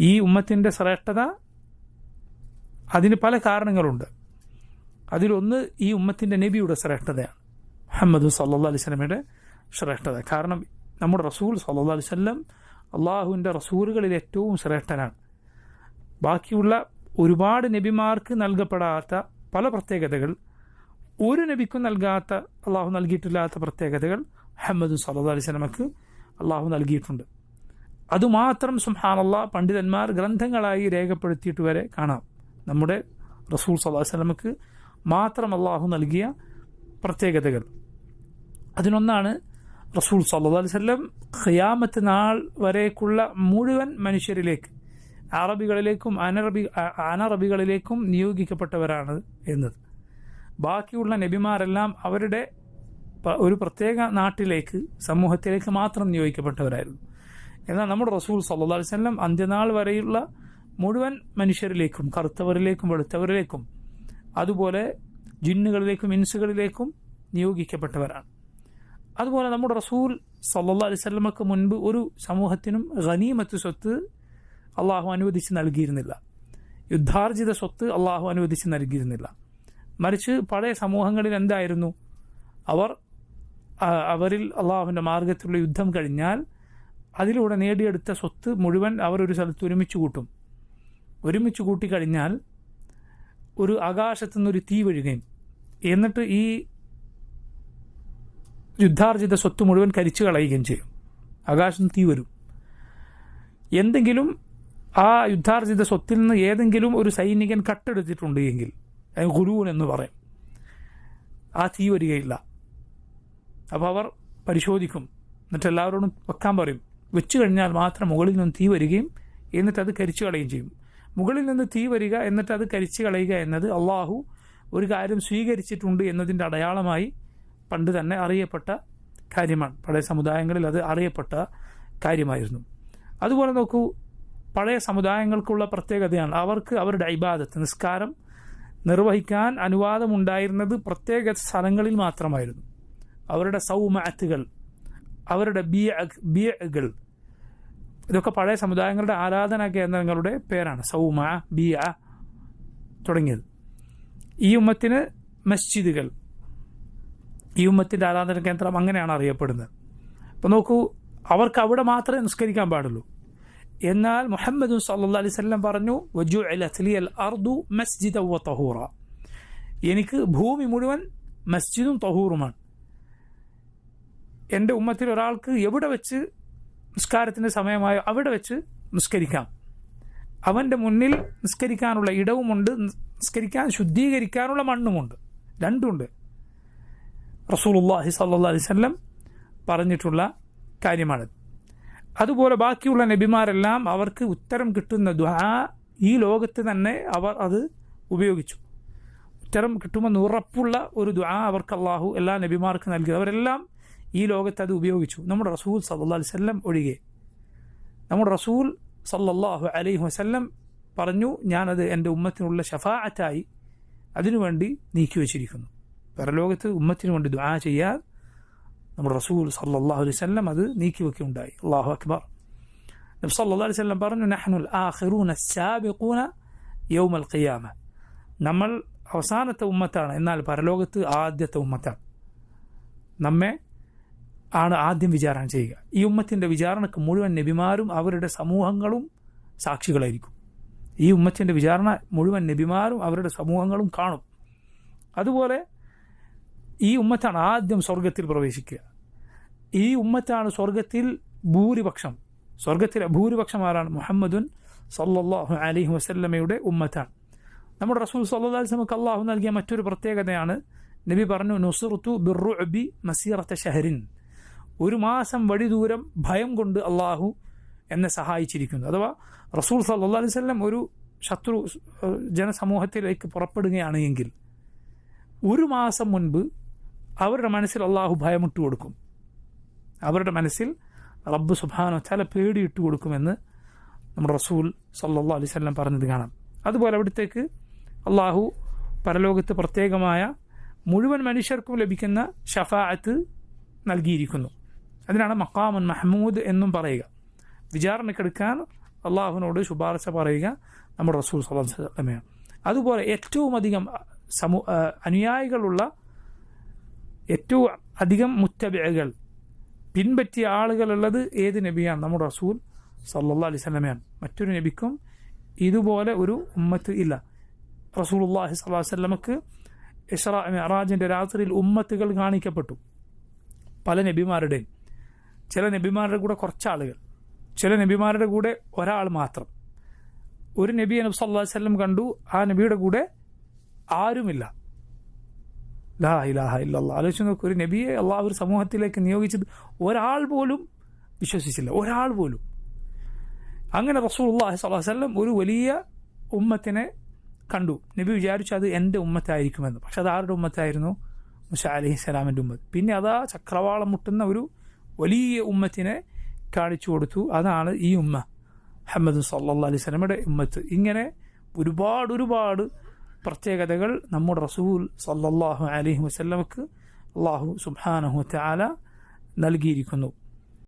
ഈ ഉമ്മത്തിന്റെ ശ്രേഷ്ഠത അതിന് പല കാരണങ്ങളുണ്ട്. അതിലൊന്ന് ഈ ഉമ്മത്തിന്റെ നബിയുടെ ശ്രേഷ്ഠതയാണ്. മുഹമ്മദ് സല്ലാ അലൈഹി സ്വലമയുടെ ശ്രേഷ്ഠത. കാരണം നമ്മുടെ റസൂൽ സല്ലാ അലൈഹി സ്വല്ലം അള്ളാഹുവിന്റെ റസൂലുകളിൽ ഏറ്റവും ശ്രേഷ്ഠനാണ്. ബാക്കിയുള്ള ഒരുപാട് നബിമാർക്ക് നൽകപ്പെടാത്ത പല പ്രത്യേകതകൾ ഒരു നബിക്കും നൽകാത്ത അള്ളാഹു നൽകിയിട്ടില്ലാത്ത പ്രത്യേകതകൾ മുഹമ്മദ് സല്ലാ അലൈഹി സ്വലമക്ക് അള്ളാഹു നൽകിയിട്ടുണ്ട്. അതുമാത്രം സുഹാനല്ല പണ്ഡിതന്മാർ ഗ്രന്ഥങ്ങളായി രേഖപ്പെടുത്തിയിട്ട് വരെ കാണാം. നമ്മുടെ റസൂൽ സല്ലാ വല്ലമക്ക് മാത്രം അള്ളാഹു നൽകിയ പ്രത്യേകതകൾ. അതിനൊന്നാണ് റസൂൽ സല്ലാ വല്ലം ഖിയാമത്ത് നാൾ വരേക്കുള്ള മുഴുവൻ മനുഷ്യരിലേക്ക് അറബികളിലേക്കും അനറബി അനറബികളിലേക്കും നിയോഗിക്കപ്പെട്ടവരാണ് എന്നത്. ബാക്കിയുള്ള നബിമാരെല്ലാം അവരുടെ ഒരു പ്രത്യേക നാട്ടിലേക്ക് സമൂഹത്തിലേക്ക് മാത്രം നിയോഗിക്കപ്പെട്ടവരായിരുന്നു. എന്നാൽ നമ്മുടെ റസൂൽ സല്ലാ വല്ലം അന്ത്യനാൾ വരെയുള്ള മുഴുവൻ മനുഷ്യരിലേക്കും കറുത്തവരിലേക്കും വെളുത്തവരിലേക്കും അതുപോലെ ജിന്നുകളിലേക്കും ഇൻസുകളിലേക്കും നിയോഗിക്കപ്പെട്ടവരാണ്. അതുപോലെ നമ്മുടെ റസൂൽ സല്ലാ അലിസ്വല്ലമക്ക് മുൻപ് ഒരു സമൂഹത്തിനും ഖനീമത്ത് സ്വത്ത് അള്ളാഹു അനുവദിച്ച് നൽകിയിരുന്നില്ല. യുദ്ധാർജിത സ്വത്ത് അള്ളാഹു അനുവദിച്ച് നൽകിയിരുന്നില്ല. മറിച്ച് പഴയ സമൂഹങ്ങളിൽ എന്തായിരുന്നു? അവർ അവരിൽ അള്ളാഹുവിന്റെ മാർഗത്തിലുള്ള യുദ്ധം കഴിഞ്ഞാൽ അതിലൂടെ നേടിയെടുത്ത സ്വത്ത് മുഴുവൻ അവർ ഒരു സ്ഥലത്ത് ഒരുമിച്ച് കൂട്ടും. ഒരുമിച്ച് കൂട്ടിക്കഴിഞ്ഞാൽ ഒരു ആകാശത്തു നിന്നൊരു തീ വീഴുകയും. എന്നിട്ട് ഈ യുദ്ധാർജിത സ്വത്ത് മുഴുവൻ കരിച്ചു കളയുകയും ചെയ്യും. ആകാശം തീ വരും. എന്തെങ്കിലും ആ യുദ്ധാർജിത സ്വത്തിൽ നിന്ന് ഏതെങ്കിലും ഒരു സൈനികൻ കട്ടെടുത്തിട്ടുണ്ട് എങ്കിൽ ഗുരുവൻ എന്ന് പറയും ആ തീ വരികയില്ല. അപ്പോൾ അവർ പരിശോധിക്കും. എന്നിട്ട് എല്ലാവരോടും വെക്കാൻ പറയും. വെച്ചു കഴിഞ്ഞാൽ മാത്രം മുകളിൽ നിന്ന് തീ വരികയും എന്നിട്ട് അത് കരിച്ചു കളയുകയും ചെയ്യും. മുകളിൽ നിന്ന് തീ വരിക എന്നിട്ട് അത് കരിച്ചു കളയുക എന്നത് അള്ളാഹു ഒരു കാര്യം സ്വീകരിച്ചിട്ടുണ്ട് എന്നതിന്റെ അടയാളമായി പണ്ട് തന്നെ അറിയപ്പെട്ട കാര്യമാണ്. പഴയ സമുദായങ്ങളിൽ അത് അറിയപ്പെട്ട കാര്യമായിരുന്നു. അതുപോലെ നോക്കൂ പഴയ സമുദായങ്ങൾക്കുള്ള പ്രത്യേകതയാണ് അവർക്ക് അവരുടെ ഇബാദത്ത് നിസ്കാരം നിർവഹിക്കാൻ അനുവാദമുണ്ടായിരുന്നത് പ്രത്യേക സ്ഥലങ്ങളിൽ മാത്രമായിരുന്നു. അവരുടെ സൗമാറ്റുകൾ അവരുടെ ബിയ ബിയകൾ ഇതൊക്കെ പഴയ സമുദായങ്ങളുടെ ആരാധന കേന്ദ്രങ്ങളുടെ പേരാണ്. സൗമ ബിയ തുടങ്ങിയത്. ഈ ഉമ്മത്തിന് മസ്ജിദുകൾ. ഈ ഉമ്മത്തിന്റെ ആരാധന കേന്ദ്രം അങ്ങനെയാണ് അറിയപ്പെടുന്നത്. അപ്പോൾ നോക്കൂ അവർക്ക് അവിടെ മാത്രമേ നിസ്കരിക്കാൻ പാടുള്ളൂ. എന്നാൽ മുഹമ്മദ് സല്ലാ അലൈഹി സ്വല്ലം പറഞ്ഞു വജു അൽ അർദു മസ്ജിദ് തഹൂറ. എനിക്ക് ഭൂമി മുഴുവൻ മസ്ജിദും തഹൂറുമാണ്. എന്റെ ഉമ്മത്തിൽ ഒരാൾക്ക് എവിടെ വെച്ച് നിസ്കാരത്തിന്റെ സമയമായോ അവിടെ വെച്ച് നിസ്കരിക്കാം. അവന്റെ മുന്നിൽ നിസ്കരിക്കാനുള്ള ഇടവുമുണ്ട് നിസ്കരിക്കാൻ ശുദ്ധീകരിക്കാനുള്ള മണ്ണുമുണ്ട്. രണ്ടുമുണ്ട് റസൂലുല്ലാഹി സല്ലാ അലിസ്ല്ലം പറഞ്ഞിട്ടുള്ള കാര്യമാണ്. അതുപോലെ ബാക്കിയുള്ള നബിമാരെല്ലാം അവർക്ക് ഉത്തരം കിട്ടുന്ന ദ്വാ ഈ ലോകത്ത് തന്നെ അവർ അത് ഉപയോഗിച്ചു. ഉത്തരം കിട്ടുമെന്ന് ഉറപ്പുള്ള ഒരു ദ്വാ അവർക്ക് അള്ളാഹു എല്ലാ നബിമാർക്കും നൽകി. അവരെല്ലാം ഈ ലോകത്ത് അത് ഉപയോഗിച്ചു. നമ്മുടെ റസൂൽ സല്ലാ അലിസ്ല്ലം ഒഴികെ. നമ്മുടെ റസൂൽ സല്ലല്ലാഹു അലൈഹി വസല്ലം പറഞ്ഞു ഞാനത് എന്റെ ഉമ്മത്തിനുള്ള ഷഫാഅത്തായി അതിനുവേണ്ടി നീക്കി വച്ചിരിക്കുന്നു. പരലോകത്ത് ഉമ്മത്തിനു വേണ്ടി ദുആ ചെയ്യാൻ നമ്മുടെ റസൂൽ സല്ലല്ലാഹു അലൈഹി വസല്ലം അത് നീക്കി വെക്കുകയുണ്ടായി. അള്ളാഹു അക്ബർ. നബി സല്ലല്ലാഹു അലൈഹി വസല്ലം പറഞ്ഞു നഹ്നുൽ ആഖിറൂന യൗമൽ ഖിയാമ. നമ്മൾ അവസാനത്തെ ഉമ്മത്താണ് എന്നാൽ പരലോകത്ത് ആദ്യത്തെ ഉമ്മത്താണ്. നമ്മെ ആണ് ആദ്യം വിചാരണ ചെയ്യുക. ഈ ഉമ്മത്തിന്റെ വിചാരണക്ക് മുഴുവൻ നബിമാരും അവരുടെ സമൂഹങ്ങളും സാക്ഷികളായിരിക്കും. ഈ ഉമ്മത്തിന്റെ വിചാരണ മുഴുവൻ നബിമാരും അവരുടെ സമൂഹങ്ങളും കാണും. അതുപോലെ ഈ ഉമ്മത്താണ് ആദ്യം സ്വർഗത്തിൽ പ്രവേശിക്കുക. ഈ ഉമ്മത്താണ് സ്വർഗത്തിൽ ഭൂരിപക്ഷം. സ്വർഗത്തിലെ ഭൂരിപക്ഷം ആരാണ്? മുഹമ്മദുൻ സല്ലാഹു അലഹി വസല്ലമയുടെ ഉമ്മത്താണ്. നമ്മുടെ റസൂൽ വസല്ലമക്ക് അള്ളാഹു നൽകിയ മറ്റൊരു പ്രത്യേകതയാണ് നബി പറഞ്ഞു നുസുർത്തു ബിർറുഅബി മസീറത്തെ ഷഹരിൻ ഒരു മാസം വഴി ദൂരം ഭയം കൊണ്ട് അള്ളാഹു എന്നെ സഹായിച്ചിരിക്കുന്നു. അഥവാ റസൂൽ സല്ലാ അലൈഹി സ്വല്ലം ഒരു ശത്രു ജനസമൂഹത്തിലേക്ക് പുറപ്പെടുകയാണ് എങ്കിൽ ഒരു മാസം മുൻപ് അവരുടെ മനസ്സിൽ അള്ളാഹു ഭയമിട്ട് കൊടുക്കും. അവരുടെ മനസ്സിൽ റബ്ബ് സുബാനോ ചില പേടിയിട്ട് കൊടുക്കുമെന്ന് നമ്മുടെ റസൂൽ സല്ലാ അലൈഹി സ്വല്ലം പറഞ്ഞത് കാണാം. അതുപോലെ അവിടത്തേക്ക് അള്ളാഹു പരലോകത്ത് പ്രത്യേകമായ മുഴുവൻ മനുഷ്യർക്കും ലഭിക്കുന്ന ഷഫാഅത്ത് നൽകിയിരിക്കുന്നു. അതിനാണ് മക്കാമുൻ മഹ്മൂദ് എന്നും പറയുക. വിചാരണക്കെടുക്കാൻ അള്ളാഹുവിനോട് ശുപാർശ പറയുക നമ്മുടെ റസൂൽ വസല്ലമയാണ്. അതുപോലെ ഏറ്റവും അധികം സമൂ അനുയായികളുള്ള ഏറ്റവും അധികം മുത്തബികൾ പിൻപറ്റിയ ആളുകളുള്ളത് ഏത് നബിയാണ്? നമ്മുടെ റസൂൽ സല്ലാ അലൈഹി സ്വലമയാണ് മറ്റൊരു നബിക്കും ഇതുപോലെ ഒരു ഉമ്മത്ത് ഇല്ല. റസൂൽ അള്ളാഹി അലൈഹി വസല്ലമക്ക് ഇസ്രാ മിഅറാജിന്റെ രാത്രിയിൽ ഉമ്മത്തുകൾ കാണിക്കപ്പെട്ടു. പല നബിമാരുടെയും. ചില നബിമാരുടെ കൂടെ കുറച്ച് ആളുകൾ ചില നബിമാരുടെ കൂടെ ഒരാൾ മാത്രം. ഒരു നബി സല്ലല്ലാഹു അലൈഹി വസല്ലം കണ്ടു ആ നബിയുടെ കൂടെ ആരുമില്ല. ലാ ഇലാഹ ഇല്ലല്ലാ ആലോചിച്ച് നോക്ക് ഒരു നബിയെ അള്ളാഹ് ഒരു സമൂഹത്തിലേക്ക് നിയോഗിച്ചത് ഒരാൾ പോലും വിശ്വസിച്ചില്ല. ഒരാൾ പോലും. അങ്ങനെ റസൂൽ അള്ളാഹി സ്വല്ലല്ലാഹു അലൈഹി വസല്ലം ഒരു വലിയ ഉമ്മത്തിനെ കണ്ടു. നബി വിചാരിച്ചു അത് എന്റെ ഉമ്മത്തായിരിക്കുമെന്ന്. പക്ഷെ അത് ആരുടെ ഉമ്മത്തായിരുന്നു? മുസ അലഹി സ്വലാമിന്റെ ഉമ്മത്ത്. പിന്നെ അതാ ചക്രവാളം മുട്ടുന്ന ഒരു വലിയ ഉമ്മത്തിനെ കാണിച്ചു കൊടുത്തു. അതാണ് ഈ ഉമ്മ. മുഹമ്മദ് സല്ലാ അലൈഹി സ്വലമയുടെ ഉമ്മത്ത്. ഇങ്ങനെ ഒരുപാട് ഒരുപാട് പ്രത്യേകതകൾ നമ്മുടെ റസൂൽ സല്ലാഹു അലഹി വസ്ലമക്ക് അള്ളാഹു സുബാനഹു താല നൽകിയിരിക്കുന്നു.